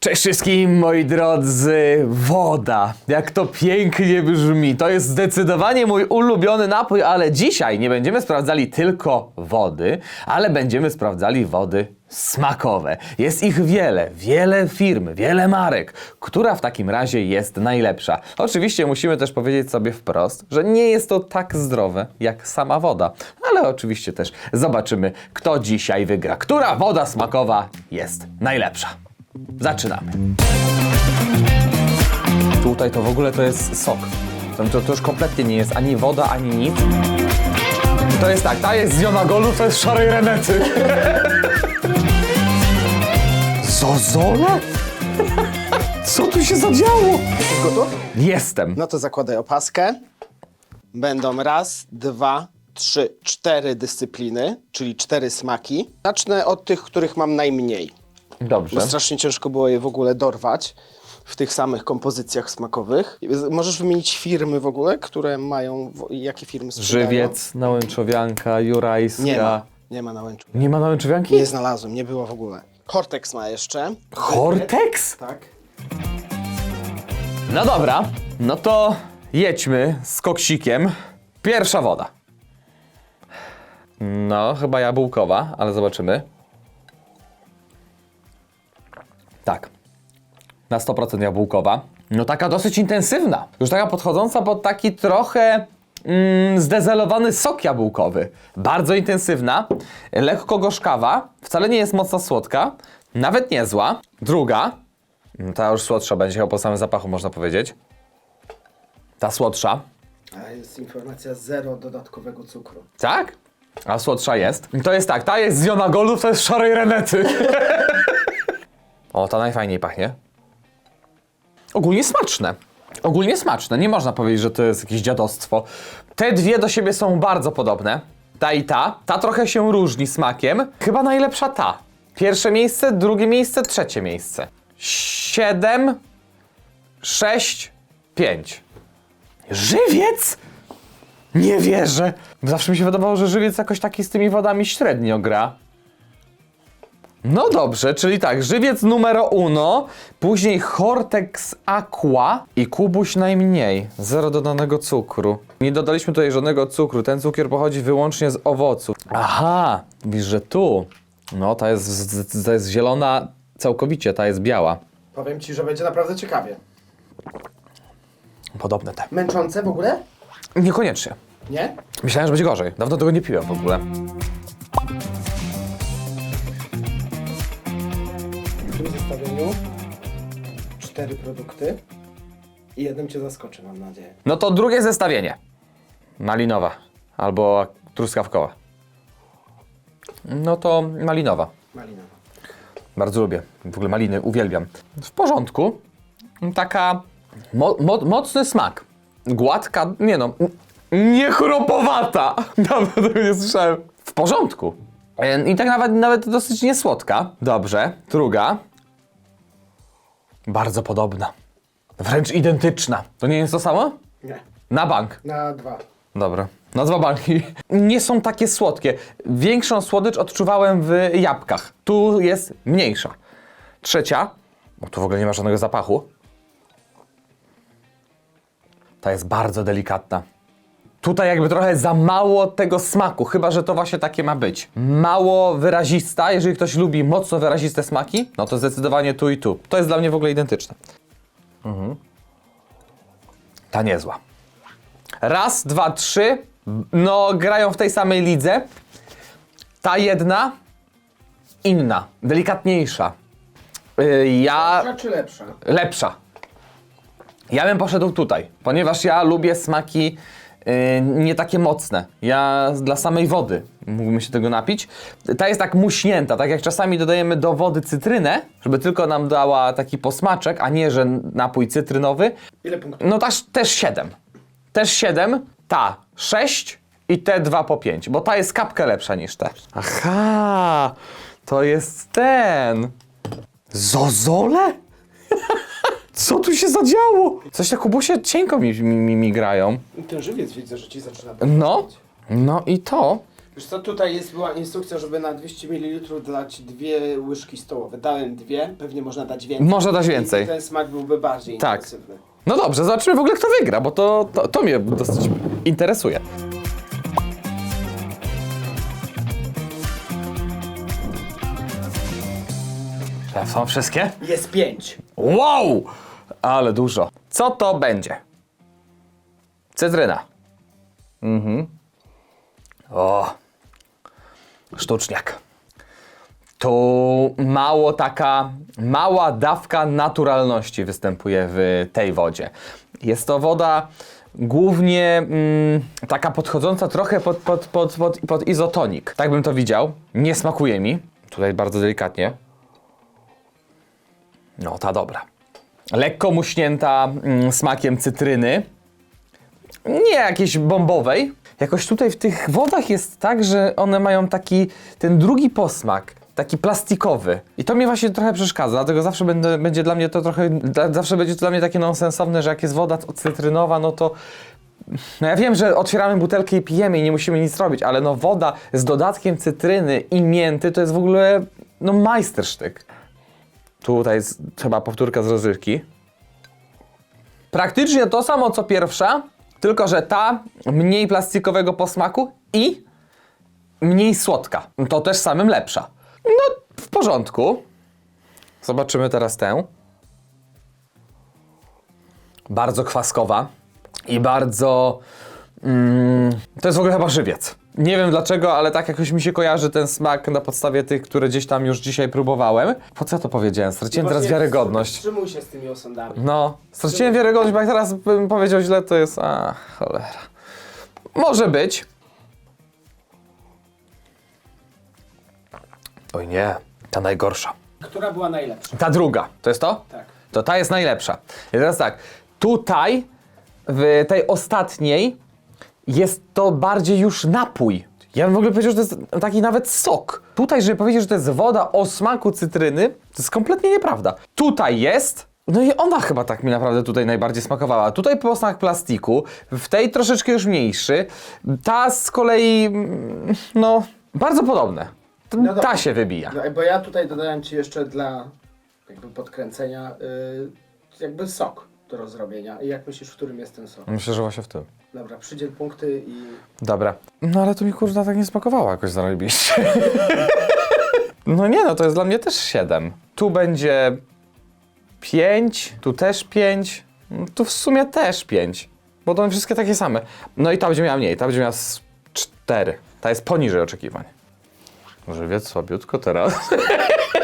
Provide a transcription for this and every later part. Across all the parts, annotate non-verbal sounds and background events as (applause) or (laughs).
Cześć wszystkim moi drodzy, woda, jak to pięknie brzmi, to jest zdecydowanie mój ulubiony napój, ale dzisiaj nie będziemy sprawdzali tylko wody, ale będziemy sprawdzali wody smakowe. Jest ich wiele, wiele firm, wiele marek, która w takim razie jest najlepsza. Oczywiście musimy też powiedzieć sobie wprost, że nie jest to tak zdrowe jak sama woda, ale oczywiście też zobaczymy, kto dzisiaj wygra, która woda smakowa jest najlepsza. Zaczynamy. Tutaj to w ogóle to jest sok. To, to, już kompletnie nie jest ani woda, ani nic. To jest tak, ta jest z Jona Golu, to jest szarej renety. (laughs) Zozole? Co tu się zadziało? Gotów? Jestem. No to zakładaj opaskę. Będą raz, dwa, trzy, cztery dyscypliny, czyli cztery smaki. Zacznę od tych, których mam najmniej, Dobrze. bo strasznie ciężko było je w ogóle dorwać w tych samych kompozycjach smakowych. Możesz wymienić firmy w ogóle, które mają, jakie firmy sprzedają? Żywiec, nałęczowianka, jurajska. Nie ma, nie ma na łęczu. Nie ma nałęczowianki? Nie znalazłem, nie było w ogóle. Hortex ma jeszcze. Hortex? Tak. No dobra, no to jedźmy z koksikiem. Pierwsza woda. No, chyba jabłkowa, ale zobaczymy. Tak. Na 100% jabłkowa. No taka dosyć intensywna. Już taka podchodząca pod taki trochę mm, zdezelowany sok jabłkowy. Bardzo intensywna, lekko gorzkawa, wcale nie jest mocno słodka, nawet niezła. Druga, no ta już słodsza będzie chyba po samym zapachu można powiedzieć. Ta słodsza, A jest informacja zero dodatkowego cukru. tak? A słodsza jest. To jest tak, ta jest z Jona Golów, to jest szarej renety. (laughs) o, ta najfajniej pachnie. Ogólnie smaczne. Ogólnie smaczne. Nie można powiedzieć, że to jest jakieś dziadostwo. Te dwie do siebie są bardzo podobne. Ta i ta. Ta trochę się różni smakiem. Chyba najlepsza ta. Pierwsze miejsce, drugie miejsce, trzecie miejsce. Siedem, sześć, pięć. Żywiec? Nie wierzę. Zawsze mi się wydawało, że żywiec jakoś taki z tymi wodami średnio gra. No dobrze, czyli tak, żywiec numero uno, później Hortex Aqua i Kubuś najmniej. Zero dodanego cukru. Nie dodaliśmy tutaj żadnego cukru, ten cukier pochodzi wyłącznie z owoców. Aha, widzisz, że tu. No, ta jest, ta jest zielona całkowicie, ta jest biała. Powiem ci, że będzie naprawdę ciekawie. Podobne te. Męczące w ogóle? Niekoniecznie. Nie? Myślałem, że będzie gorzej. Dawno tego nie piłem w ogóle. Cztery produkty i jeden cię zaskoczy, mam nadzieję. No to drugie zestawienie. Malinowa albo truskawkowa. No to malinowa. Malinowa. Bardzo lubię. W ogóle maliny uwielbiam. W porządku. Taka mo mo mocny smak. Gładka, nie no, nie chropowata. (laughs) Dawno tego nie słyszałem. W porządku. E, I tak nawet, nawet dosyć niesłodka. Dobrze. Druga. Bardzo podobna. Wręcz identyczna. To nie jest to samo? Nie. Na bank. Na dwa. Dobra. Na dwa banki. (laughs) Nie są takie słodkie. Większą słodycz odczuwałem w jabłkach. Tu jest mniejsza. Trzecia. Bo tu w ogóle nie ma żadnego zapachu. Ta jest bardzo delikatna. Tutaj jakby trochę za mało tego smaku, chyba że to właśnie takie ma być. Mało wyrazista, jeżeli ktoś lubi mocno wyraziste smaki, no to zdecydowanie tu i tu. To jest dla mnie w ogóle identyczne. Mhm. Ta niezła. Raz, dwa, trzy. No, grają w tej samej lidze. Ta jedna, inna, delikatniejsza. Yy, ja. czy lepsza? lepsza. Ja bym poszedł tutaj, ponieważ ja lubię smaki nie takie mocne. Ja dla samej wody mógłbym się tego napić. Ta jest tak muśnięta, tak jak czasami dodajemy do wody cytrynę, żeby tylko nam dała taki posmaczek, a nie, że napój cytrynowy. Ile punktów? No też, też 7. Też 7, ta 6 i te 2 po 5, bo ta jest kapkę lepsza niż te. Aha, to jest ten. Zozole? (laughs) Co tu się zadziało? Coś tak kubusie cienko mi, mi, mi, mi grają. Ten żywiec widzę, że ci zaczyna No, no i to. Wiesz co, tutaj jest, była instrukcja, żeby na 200 ml dać dwie łyżki stołowe. Dałem dwie, pewnie można dać więcej. Można dać więcej. I ten smak byłby bardziej Tak. intensywny. No dobrze, zobaczymy w ogóle kto wygra, bo to, to, to mnie dosyć interesuje. To są wszystkie? Jest pięć. Wow! Ale dużo. Co to będzie? Cytryna. Mhm. O. Sztuczniak. Tu mało taka, mała dawka naturalności występuje w tej wodzie. Jest to woda głównie mm, taka podchodząca trochę pod, pod, pod, pod, pod izotonik. Tak bym to widział. Nie smakuje mi. Tutaj bardzo delikatnie. No, ta dobra. Lekko muśnięta mm, smakiem cytryny. Nie jakiejś bombowej. Jakoś tutaj w tych wodach jest tak, że one mają taki ten drugi posmak, taki plastikowy. I to mnie właśnie trochę przeszkadza, dlatego zawsze będę, będzie dla mnie to trochę, dla, zawsze będzie to dla mnie takie nonsensowne, że jak jest woda cytrynowa, no to no ja wiem, że otwieramy butelkę i pijemy i nie musimy nic robić, ale no woda z dodatkiem cytryny i mięty to jest w ogóle no majstersztyk. Tutaj jest chyba powtórka z rozrywki. Praktycznie to samo co pierwsza, tylko że ta mniej plastikowego posmaku i mniej słodka. To też samym lepsza. No, w porządku. Zobaczymy teraz tę. Bardzo kwaskowa i bardzo. Mm, to jest w ogóle chyba żywiec. Nie wiem dlaczego, ale tak jakoś mi się kojarzy ten smak na podstawie tych, które gdzieś tam już dzisiaj próbowałem. Po co ja to powiedziałem? Straciłem teraz wiarygodność. Wstrzymuj się z tymi osądami. No, straciłem wiarygodność, bo jak teraz bym powiedział źle, to jest. A, cholera. Może być. Oj nie, ta najgorsza. Która była najlepsza? Ta druga, to jest to? Tak. To ta jest najlepsza. I teraz tak, tutaj w tej ostatniej jest to bardziej już napój. Ja bym w ogóle powiedział, że to jest taki nawet sok. Tutaj, żeby powiedzieć, że to jest woda o smaku cytryny, to jest kompletnie nieprawda. Tutaj jest, no i ona chyba tak mi naprawdę tutaj najbardziej smakowała. Tutaj posmak plastiku, w tej troszeczkę już mniejszy. Ta z kolei, mm, no, bardzo podobne. No dobra. Ta się wybija. No, bo ja tutaj dodałem Ci jeszcze dla jakby podkręcenia y, jakby sok do rozrobienia. I jak myślisz, w którym jest ten sok? Myślę, że właśnie w tym. Dobra, przydziel punkty i... Dobra. No ale to mi kurwa tak nie smakowało jakoś zarobiście. (laughs) no nie no, to jest dla mnie też 7. Tu będzie 5, tu też 5, tu w sumie też 5. Bo to wszystkie takie same. No i ta będzie miała mniej, ta będzie miała 4. Ta jest poniżej oczekiwań. Żywiec słabiutko teraz.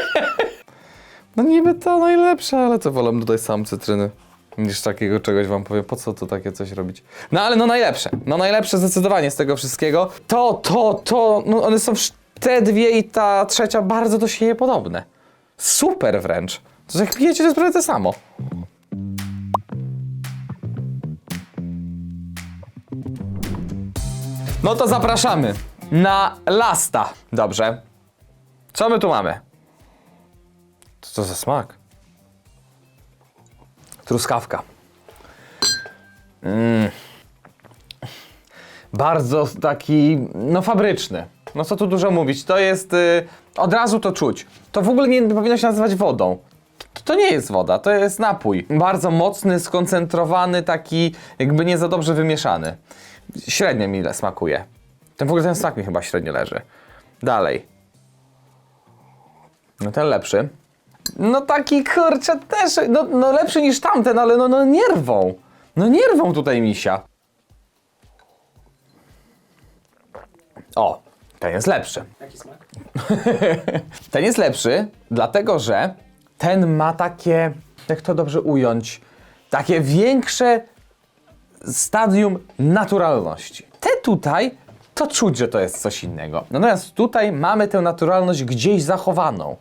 (laughs) no niby to najlepsze, ale to wolę tutaj sam cytryny. Niż takiego czegoś wam powiem, po co to takie coś robić. No ale no najlepsze, no najlepsze zdecydowanie z tego wszystkiego. To, to, to, no one są te dwie i ta trzecia bardzo do siebie podobne. Super wręcz. To jak pijecie, to jest prawie to samo. No to zapraszamy na Lasta. Dobrze. Co my tu mamy? Co to za smak? Truskawka. Mm. Bardzo taki, no fabryczny. No co tu dużo mówić, to jest, y, od razu to czuć. To w ogóle nie powinno się nazywać wodą. To, to nie jest woda, to jest napój. Bardzo mocny, skoncentrowany, taki jakby nie za dobrze wymieszany. Średnio mi smakuje. Ten w ogóle ten smak mi chyba średnio leży. Dalej. No ten lepszy. No taki kurczę też, no, no lepszy niż tamten, ale no, no nie rwą. No nie rwą tutaj misia. O, ten jest lepszy. Jaki smak? (laughs) Ten jest lepszy, dlatego że ten ma takie, jak to dobrze ująć, takie większe stadium naturalności. Te tutaj, to czuć, że to jest coś innego. Natomiast tutaj mamy tę naturalność gdzieś zachowaną.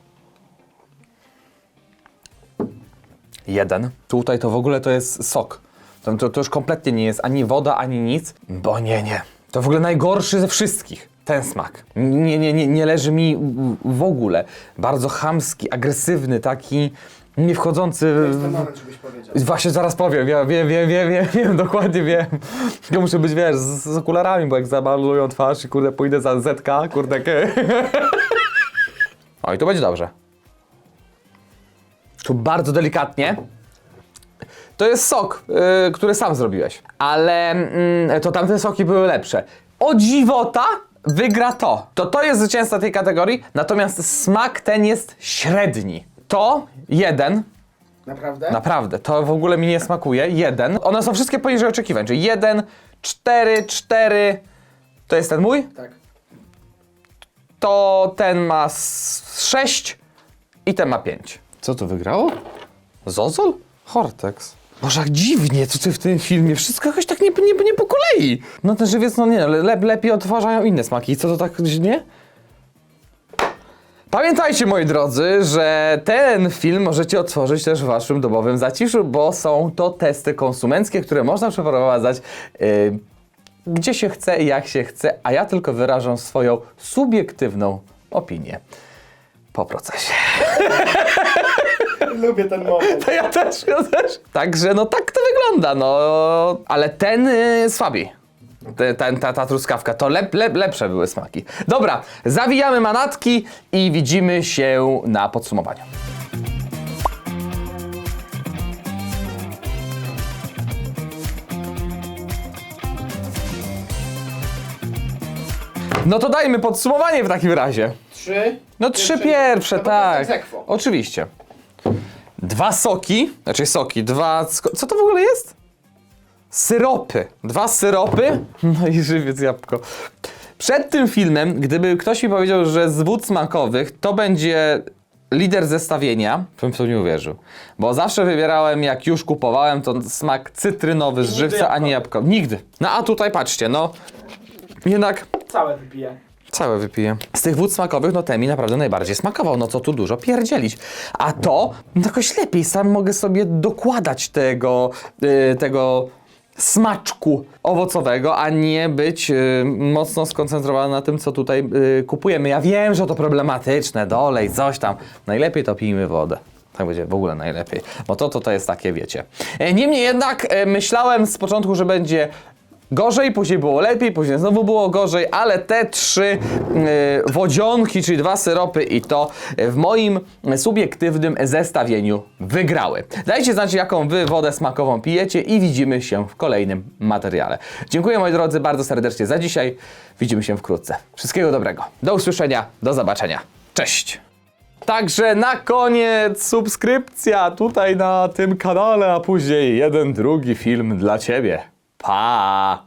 Jeden. Tutaj to w ogóle to jest sok. To, to, to już kompletnie nie jest ani woda, ani nic. Bo nie, nie. To w ogóle najgorszy ze wszystkich. Ten smak. Nie, nie, nie, nie leży mi w- ogóle. Bardzo chamski, agresywny, taki Nie wchodzący... moment, żebyś powiedział. Właśnie zaraz powiem, ja wiem, wiem, wiem, wiem, wiem, (laughs) dokładnie wiem. Ja muszę być, wiesz, z, z okularami, bo jak zamalują twarz i kurde pójdę za ZK, kurde ke. (laughs) O i tu będzie dobrze. Tu bardzo delikatnie. To jest sok, y, który sam zrobiłeś, ale mm, to tamte soki były lepsze. O dziwota wygra to. To to jest zwycięzca tej kategorii, natomiast smak ten jest średni. To jeden, Naprawdę? Naprawdę, to w ogóle mi nie smakuje. Jeden. One są wszystkie poniżej oczekiwań, czyli jeden, cztery, cztery. To jest ten mój? Tak. To ten ma s- sześć i ten ma pięć. Co to wygrało? Zozol? Hortex. Boże, jak dziwnie, co ty w tym filmie? Wszystko jakoś tak nie, nie, nie po kolei. No ten żywiec, no nie, le, lepiej odtwarzają inne smaki. Co to tak nie? Pamiętajcie, moi drodzy, że ten film możecie otworzyć też w waszym domowym zaciszu, bo są to testy konsumenckie, które można przeprowadzać yy, gdzie się chce i jak się chce, a ja tylko wyrażam swoją subiektywną opinię po procesie. (laughs) (laughs) Lubię ten moment. To ja też, ja też. Także no tak to wygląda, no. Ale ten y, słabiej. Te- Ten, ta, ta truskawka, to lep, lep, lepsze były smaki. Dobra, zawijamy manatki i widzimy się na podsumowaniu. No to dajmy podsumowanie w takim razie. Trzy. No trzy pierwsze, no tak. Oczywiście. Dwa soki, znaczy soki, dwa... Co to w ogóle jest? Syropy. Dwa syropy, (laughs) no i żywiec jabłko. Przed tym filmem, gdyby ktoś mi powiedział, że z wód smakowych to będzie lider zestawienia, bym w to nie uwierzył. Bo zawsze wybierałem, jak już kupowałem, to smak cytrynowy z żywca, a nie jabłko. Nigdy. No a tutaj patrzcie, no jednak Całe wypiję. Całe wypiję. Z tych wód smakowych, no ten mi naprawdę najbardziej smakował. No co tu dużo pierdzielić. A to, no jakoś lepiej. Sam mogę sobie dokładać tego, y, tego smaczku owocowego, a nie być y, mocno skoncentrowany na tym, co tutaj y, kupujemy. Ja wiem, że to problematyczne, dolej, coś tam. Najlepiej to pijmy wodę. Tak będzie w ogóle najlepiej. Bo to, to jest takie, wiecie. E, Niemniej jednak e, myślałem z początku, że będzie Gorzej, później było lepiej, później znowu było gorzej, ale te trzy y, wodzionki, czyli dwa syropy i to w moim subiektywnym zestawieniu wygrały. Dajcie znać, jaką wy wodę smakową pijecie i widzimy się w kolejnym materiale. Dziękuję moi drodzy bardzo serdecznie za dzisiaj. Widzimy się wkrótce. Wszystkiego dobrego. Do usłyszenia, do zobaczenia. Cześć! Także na koniec subskrypcja tutaj na tym kanale, a później jeden drugi film dla Ciebie. 봐.